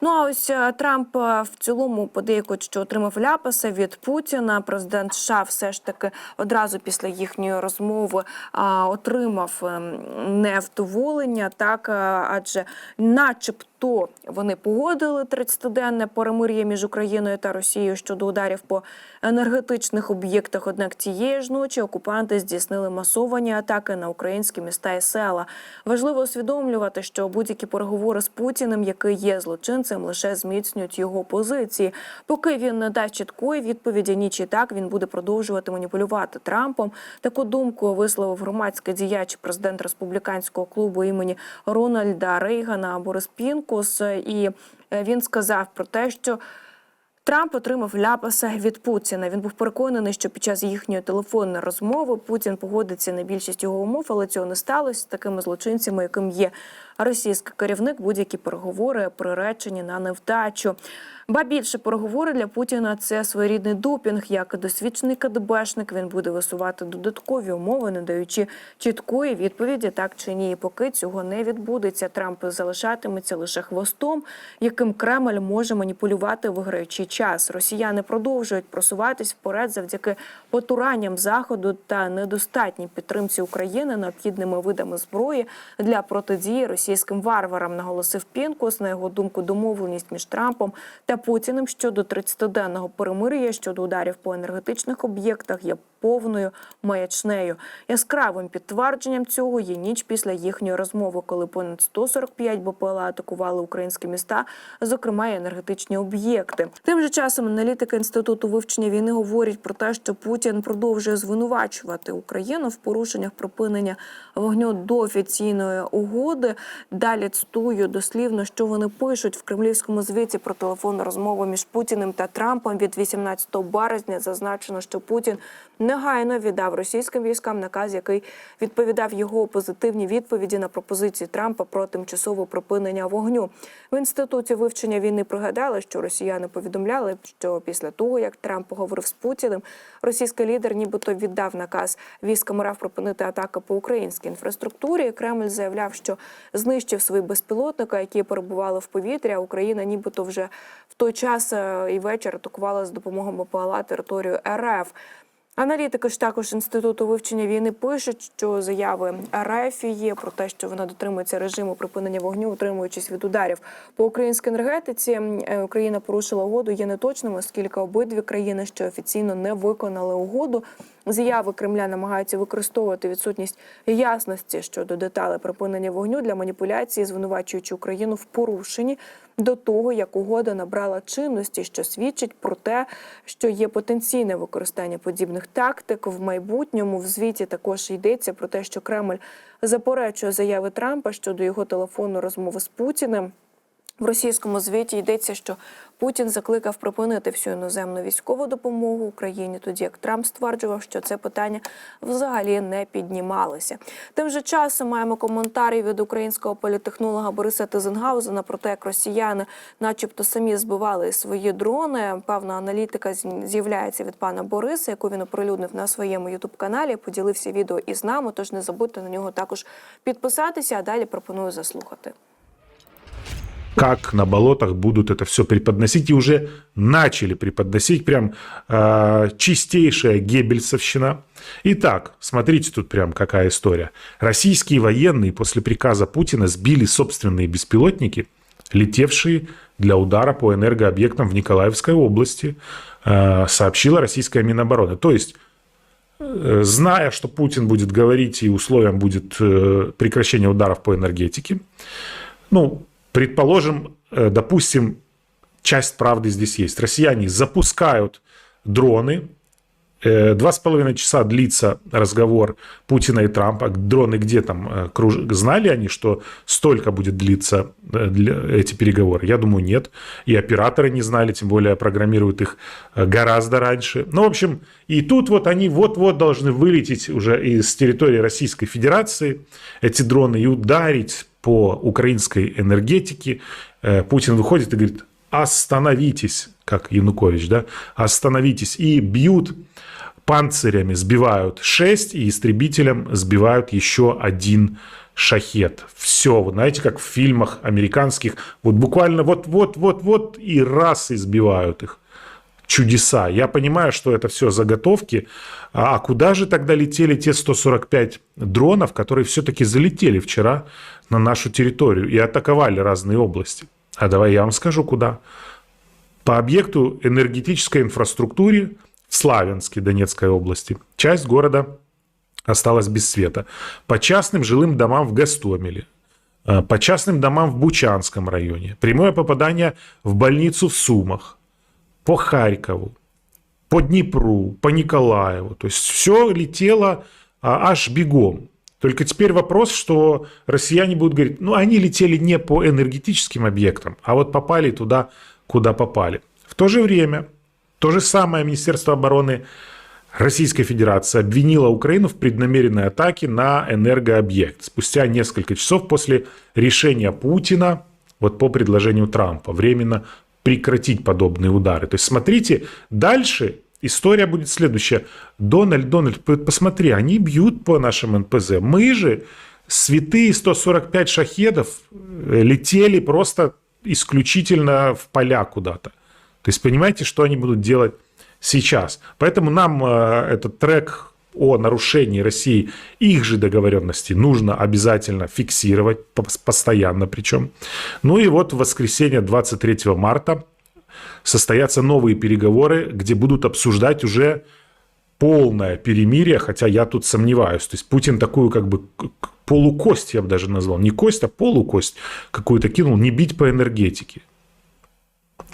Ну а ось е, Трамп е, в цілому подейкують, що отримав ляпаса від Путіна. Президент США все ж таки одразу після їхньої розмови а, отримав ем, невдоволення, так е, адже, начебто, вони погодили 30-денне перемир'я між Україною та Росією щодо ударів по енергетичних об'єктах. Однак тієї ж ночі окупанти здійснили масовані атаки на українські міста і села. Важливо усвідомлювати, що будь-які переговори з Путіним, який є злочинцем, лише зміцнюють його позиції. Поки він не дасть чіткої відповіді, ні чи так він буде продовжувати маніпулювати Трампом. Таку думку висловив громадський діяч, президент республіканського клубу імені Рональда Рейгана Борис Пінкус. І е, він сказав про те, що. Трамп отримав ляпаса від Путіна. Він був переконаний, що під час їхньої телефонної розмови Путін погодиться на більшість його умов, але цього не сталося такими злочинцями, яким є російський керівник. Будь-які переговори приречені на невдачу. Ба більше переговори для Путіна це своєрідний допінг. Як досвідчений КДБшник він буде висувати додаткові умови, не даючи чіткої відповіді, так чи ні. Поки цього не відбудеться, Трамп залишатиметься лише хвостом, яким Кремль може маніпулювати, виграючи час. Росіяни продовжують просуватись вперед завдяки потуранням заходу та недостатній підтримці України необхідними видами зброї для протидії російським варварам. Наголосив Пінкус. На його думку, домовленість між Трампом та Путіним щодо 30-денного перемир'я щодо ударів по енергетичних об'єктах є повною маячнею. Яскравим підтвердженням цього є ніч після їхньої розмови, коли понад 145 БПЛА атакували українські міста, зокрема й енергетичні об'єкти. Тим же часом аналітики інституту вивчення війни говорять про те, що Путін продовжує звинувачувати Україну в порушеннях припинення вогню до офіційної угоди. Далі цитую дослівно, що вони пишуть в кремлівському звіті про телефонну розмову між Путіним та Трампом від 18 березня. Зазначено, що Путін негайно віддав російським військам наказ, який відповідав його позитивні відповіді на пропозиції Трампа про тимчасове припинення вогню. В інституті вивчення війни пригадали, що росіяни повідомляли, що після того як Трамп поговорив з Путіним, російський лідер, нібито віддав наказ військам РФ припинити атаки по українській інфраструктурі. Кремль заявляв, що знищив свої безпілотники, які перебували в повітрі. а Україна, нібито вже в той час е, і вечір атакувала з допомогою БПЛА територію РФ. Аналітики ж також інституту вивчення війни пишуть, що заяви РФ є про те, що вона дотримується режиму припинення вогню, утримуючись від ударів по українській енергетиці. е, Україна порушила угоду. Є неточними, оскільки обидві країни, що офіційно не виконали угоду. Заяви Кремля намагаються використовувати відсутність ясності щодо деталей припинення вогню для маніпуляції, звинувачуючи Україну в порушенні до того, як угода набрала чинності, що свідчить про те, що є потенційне використання подібних тактик в майбутньому. В звіті також йдеться про те, що Кремль заперечує заяви Трампа щодо його телефонної розмови з Путіним. В російському звіті йдеться, що Путін закликав припинити всю іноземну військову допомогу Україні, тоді як Трамп стверджував, що це питання взагалі не піднімалося. Тим же часом маємо коментарі від українського політехнолога Бориса Тизенгаузена про те, як росіяни, начебто, самі збивали свої дрони. Певна аналітика з'являється від пана Бориса, яку він оприлюднив на своєму ютуб каналі. Поділився відео із нами. Тож не забудьте на нього також підписатися. А далі пропоную заслухати. Как на болотах будут это все преподносить, и уже начали преподносить прям э, чистейшая геббельсовщина. Итак, смотрите тут прям какая история. Российские военные после приказа Путина сбили собственные беспилотники, летевшие для удара по энергообъектам в Николаевской области, э, сообщила российская Минобороны. То есть э, зная, что Путин будет говорить и условием будет э, прекращение ударов по энергетике, ну, предположим, э, допустим, часть правды здесь есть. Россияне запускают дроны. Э, Два с половиной часа длится разговор Путина и Трампа. Дроны где там? э, круж- Знали они, что столько будет длиться эти переговоры? Я думаю, нет. И операторы не знали, тем более программируют их гораздо раньше. Ну, в общем, и тут вот они вот-вот должны вылететь уже из территории Российской Федерации, эти дроны, и ударить по украинской энергетике. Э, Путин выходит и говорит, остановитесь, как Янукович, да, остановитесь. И бьют панцирями, сбивают 6, и истребителем сбивают еще один шахет. Все, вы знаете, как в фильмах американских, вот буквально вот-вот-вот-вот и раз избивают их. Чудеса. Я понимаю, что это все заготовки. А куда же тогда летели те 145 дронов, которые все-таки залетели вчера на нашу территорию и атаковали разные области? А давай я вам скажу, куда. По объекту энергетической инфраструктуре в Славянске Донецкой области часть города осталась без света. По частным жилым домам в Гастомеле, э, по частным домам в Бучанском районе, прямое попадание в больницу в Сумах, по Харькову, по Днепру, по Николаеву. То есть все летело а, аж бегом. Только теперь вопрос, что россияне будут говорить, ну они летели не по энергетическим объектам, а вот попали туда, куда попали. В то же время то же самое Министерство обороны Российской Федерации обвинило Украину в преднамеренной атаке на энергообъект спустя несколько часов после решения Путина, вот по предложению Трампа, временно прекратить подобные удары. То есть смотрите, дальше история будет следующая. Дональд, Дональд, посмотри, они бьют по нашим НПЗ. Мы же святые 145 шахедов э, летели просто исключительно в поля куда-то. То есть понимаете, что они будут делать сейчас. Поэтому нам э, этот трек о нарушении России их же договоренностей нужно обязательно фиксировать, по- постоянно причем. Ну и вот в воскресенье 23 марта состоятся новые переговоры, где будут обсуждать уже полное перемирие, хотя я тут сомневаюсь. То есть Путин такую как бы полукость, я бы даже назвал, не кость, а полукость какую-то кинул, не бить по энергетике.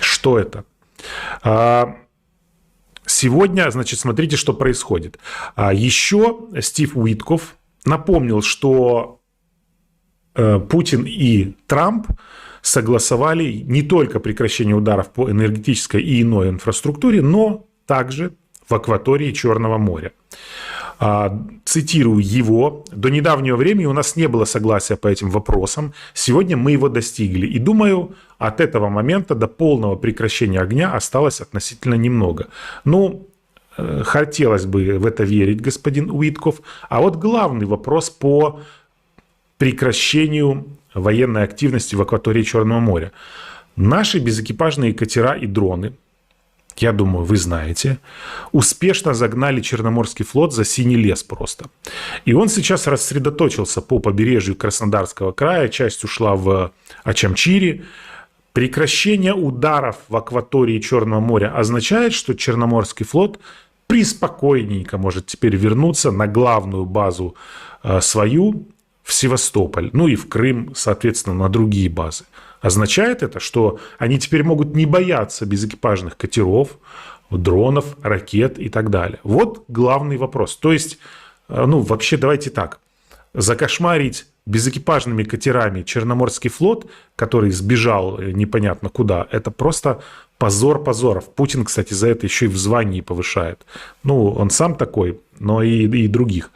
Что это? А, Сегодня, значит, смотрите, что происходит. А, Еще Стив Уитков напомнил, что э, Путин и Трамп согласовали не только прекращение ударов по энергетической и иной инфраструктуре, но также в акватории Черного моря. А, Цитирую его. «До недавнего времени у нас не было согласия по этим вопросам. Сегодня мы его достигли. И думаю, от этого момента до полного прекращения огня осталось относительно немного. Ну, э, хотелось бы в это верить, господин Уитков. А вот главный вопрос по прекращению военной активности в акватории Черного моря. Наши безэкипажные катера и дроны, я думаю, вы знаете, успешно загнали Черноморский флот за синий лес просто. И он сейчас рассредоточился по побережью Краснодарского края, часть ушла в Ачамчири. Прекращение ударов в акватории Черного моря означает, что Черноморский флот приспокойненько может теперь вернуться на главную базу э, свою в Севастополь, ну и в Крым, соответственно, на другие базы. Означает это, что они теперь могут не бояться безэкипажных катеров, дронов, ракет и так далее. Вот главный вопрос. То есть, э, ну, вообще давайте так. Закошмарить безэкипажными катерами Черноморский флот, который сбежал э, непонятно куда, это просто позор позоров. Путин, кстати, за это еще и в звании повышает. Ну, он сам такой, но и, и других,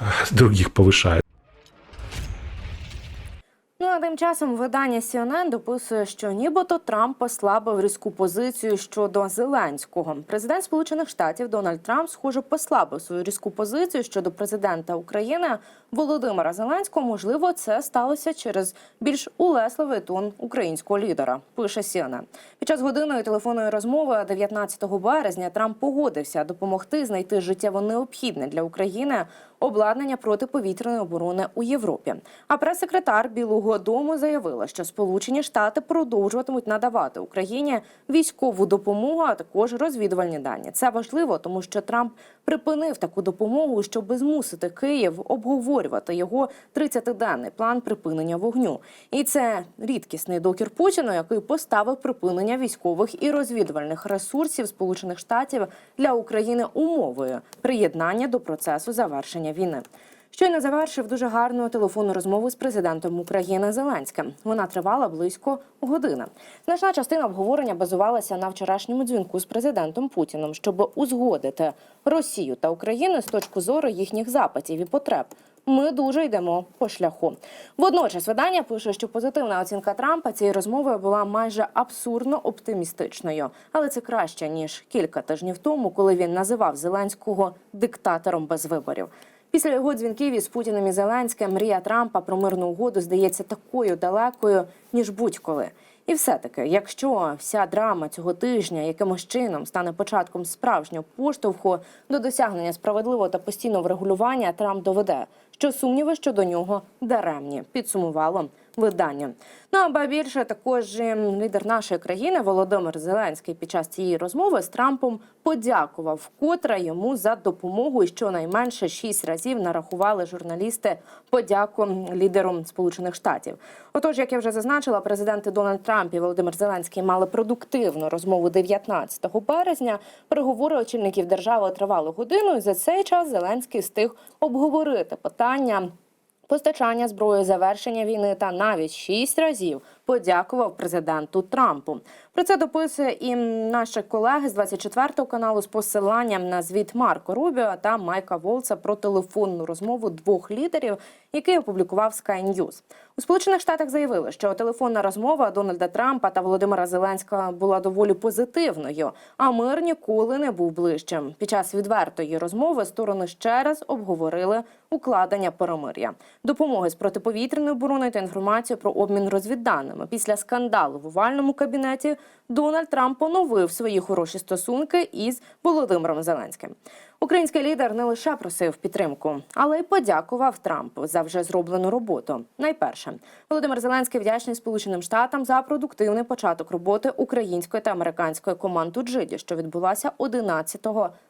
э, других повышает. Тим часом видання CNN дописує, що нібито Трамп послабив різку позицію щодо Зеленського. Президент Сполучених Штатів Дональд Трамп, схоже, послабив свою різку позицію щодо президента України Володимира Зеленського. Можливо, це сталося через більш улесливий тон українського лідера. Пише CNN. Під час годинної телефонної розмови 19 березня Трамп погодився допомогти знайти життєво необхідне для України обладнання протиповітряної оборони у Європі. А прес-секретар Білого Дому заявила, що Сполучені Штати продовжуватимуть надавати Україні військову допомогу, а також розвідувальні дані. Це важливо, тому що Трамп припинив таку допомогу, щоб змусити Київ обговорювати його 30-денний план припинення вогню. І це рідкісний докір Путіну, який поставив припинення військових і розвідувальних ресурсів Сполучених Штатів для України умовою приєднання до процесу завершення війни. Щойно завершив дуже гарну телефонну розмову з президентом України Зеленським. Вона тривала близько години. Значна частина обговорення базувалася на вчорашньому дзвінку з президентом Путіним, щоб узгодити Росію та Україну з точки зору їхніх запитів і потреб. Ми дуже йдемо по шляху. Водночас видання пише, що позитивна оцінка Трампа цієї розмови була майже абсурдно оптимістичною, але це краще ніж кілька тижнів тому, коли він називав Зеленського диктатором без виборів. Після його дзвінків із Путіним і Зеленським мрія Трампа про мирну угоду здається такою далекою, ніж будь-коли. І все-таки, якщо вся драма цього тижня якимось чином стане початком справжнього поштовху до досягнення справедливого та постійного врегулювання, Трамп доведе, що сумніви щодо нього даремні, підсумувало видання. Ну а ба більше також лідер нашої країни Володимир Зеленський під час цієї розмови з Трампом подякував вкотре йому за допомогу, щонайменше шість разів нарахували журналісти подяку лідеру Сполучених Штатів. Отож, як я вже зазначила, президенти Дональд Трамп і Володимир Зеленський мали продуктивну розмову 19 березня. Переговори очільників держави тривали годину. І за цей час Зеленський встиг обговорити питання постачання зброї, завершення війни та навіть шість разів подякував президенту Трампу. Про це дописує і наші колеги з 24 каналу з посиланням на звіт Марко Рубіо та Майка Волца про телефонну розмову двох лідерів, який опублікував Sky News. У Сполучених Штатах заявили, що телефонна розмова Дональда Трампа та Володимира Зеленського була доволі позитивною, а мир ніколи не був ближчим. Під час відвертої розмови сторони ще раз обговорили укладення перемир'я, допомоги з протиповітряної оборони та інформацію про обмін розвідданими. Після скандалу в овальному кабінеті Дональд Трамп поновив свої хороші стосунки із Володимиром Зеленським. Український лідер не лише просив підтримку, але й подякував Трампу за вже зроблену роботу. Найперше, Володимир Зеленський вдячний Сполученим Штатам за продуктивний початок роботи української та американської команд у Джиді, що відбулася 11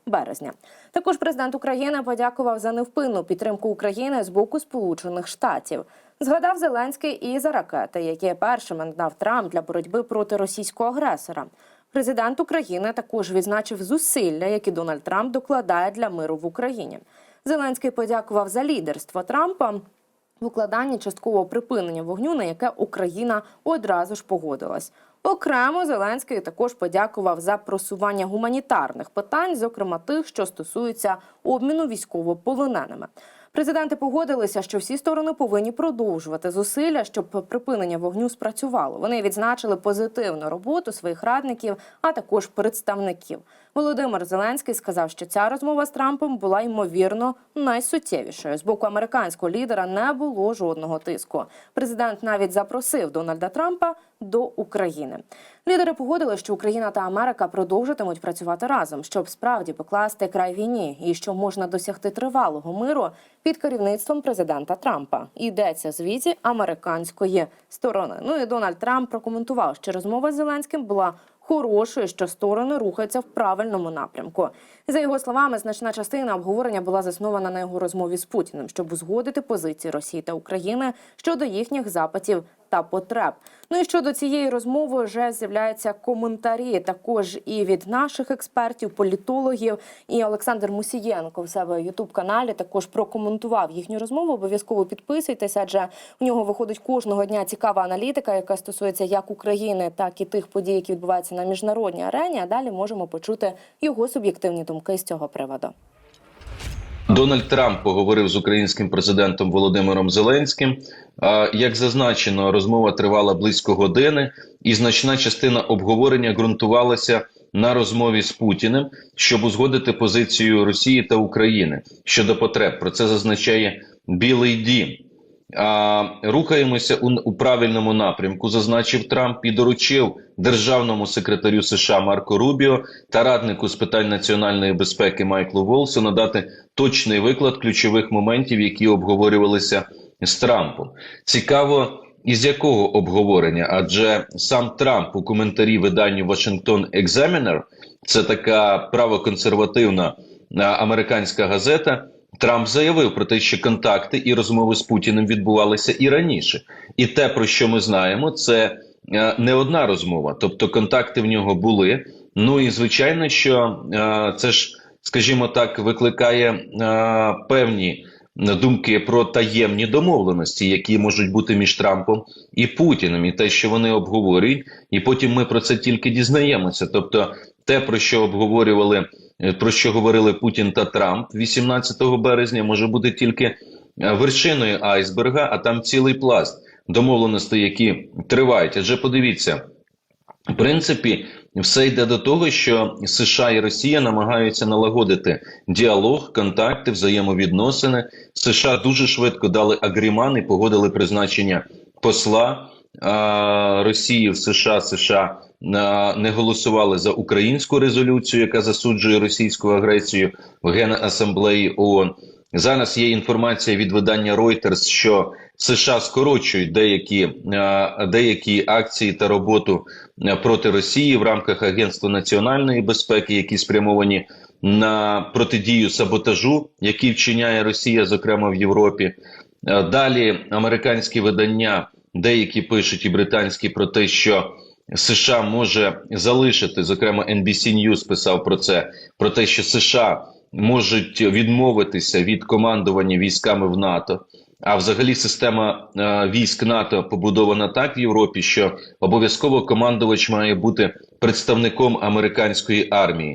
березня. Також президент України подякував за невпинну підтримку України з боку Сполучених Штатів. Згадав Зеленський і за ракети, які першими надав Трамп для боротьби проти російського агресора. Президент України також відзначив зусилля, які Дональд Трамп докладає для миру в Україні. Зеленський подякував за лідерство Трампа в укладанні часткового припинення вогню, на яке Україна одразу ж погодилась. Окремо Зеленський також подякував за просування гуманітарних питань, зокрема тих, що стосуються обміну військовополоненими. Президенти погодилися, що всі сторони повинні продовжувати зусилля, щоб припинення вогню спрацювало. Вони відзначили позитивну роботу своїх радників, а також представників. Володимир Зеленський сказав, що ця розмова з Трампом була ймовірно найсуттєвішою. З боку американського лідера не було жодного тиску. Президент навіть запросив Дональда Трампа до України. Лідери погодили, що Україна та Америка продовжитимуть працювати разом, щоб справді покласти край війні, і що можна досягти тривалого миру під керівництвом президента Трампа. Йдеться звіті американської сторони. Ну і Дональд Трамп прокоментував, що розмова з Зеленським була хорошою, що сторони рухаються в правильному напрямку. За його словами, значна частина обговорення була заснована на його розмові з Путіним, щоб узгодити позиції Росії та України щодо їхніх запитів та потреб. Ну і щодо цієї розмови вже з'являються коментарі також і від наших експертів, політологів. І Олександр Мусієнко в себе Ютуб каналі також прокоментував їхню розмову. Обов'язково підписуйтесь, адже у нього виходить кожного дня цікава аналітика, яка стосується як України, так і тих подій, які відбуваються на міжнародній арені. А далі можемо почути його суб'єктивні думки з цього приводу. Дональд Трамп поговорив з українським президентом Володимиром Зеленським. Як зазначено, розмова тривала близько години, і значна частина обговорення ґрунтувалася на розмові з Путіним, щоб узгодити позицію Росії та України щодо потреб. Про це зазначає Білий Дім. А, рухаємося у, у правильному напрямку, зазначив Трамп і доручив державному секретарю США Марко Рубіо та раднику з питань національної безпеки Майклу Волсу надати точний виклад ключових моментів, які обговорювалися з Трампом. Цікаво, із якого обговорення? Адже сам Трамп у коментарі виданню Washington Examiner, це така правоконсервативна американська газета. Трамп заявив про те, що контакти і розмови з Путіним відбувалися і раніше, і те, про що ми знаємо, це е, не одна розмова. Тобто, контакти в нього були. Ну і звичайно, що е, це ж, скажімо так, викликає е, певні думки про таємні домовленості, які можуть бути між Трампом і Путіним, і те, що вони обговорюють, і потім ми про це тільки дізнаємося. Тобто, те, про що обговорювали. Е, Про що говорили Путін та Трамп 18 березня, може бути тільки е, вершиною айсберга, а там цілий пласт домовленостей, які тривають. Адже подивіться, в принципі, все йде до того, що США і Росія намагаються налагодити діалог, контакти, взаємовідносини. США дуже швидко дали агріман і погодили призначення посла Росії в США. США не голосували за українську резолюцію, яка засуджує російську агресію в Генасамблеї ООН. Зараз є інформація від видання Reuters, що США скорочують деякі, деякі акції та роботу проти Росії в рамках Агентства національної безпеки, які спрямовані на протидію саботажу, який вчиняє Росія, зокрема в Європі. Далі американські видання, деякі пишуть і британські про те, що США може залишити, зокрема NBC News писав про це, про те, що США можуть відмовитися від командування військами в НАТО. А взагалі система е, військ НАТО побудована так в Європі, що обов'язково командувач має бути представником американської армії.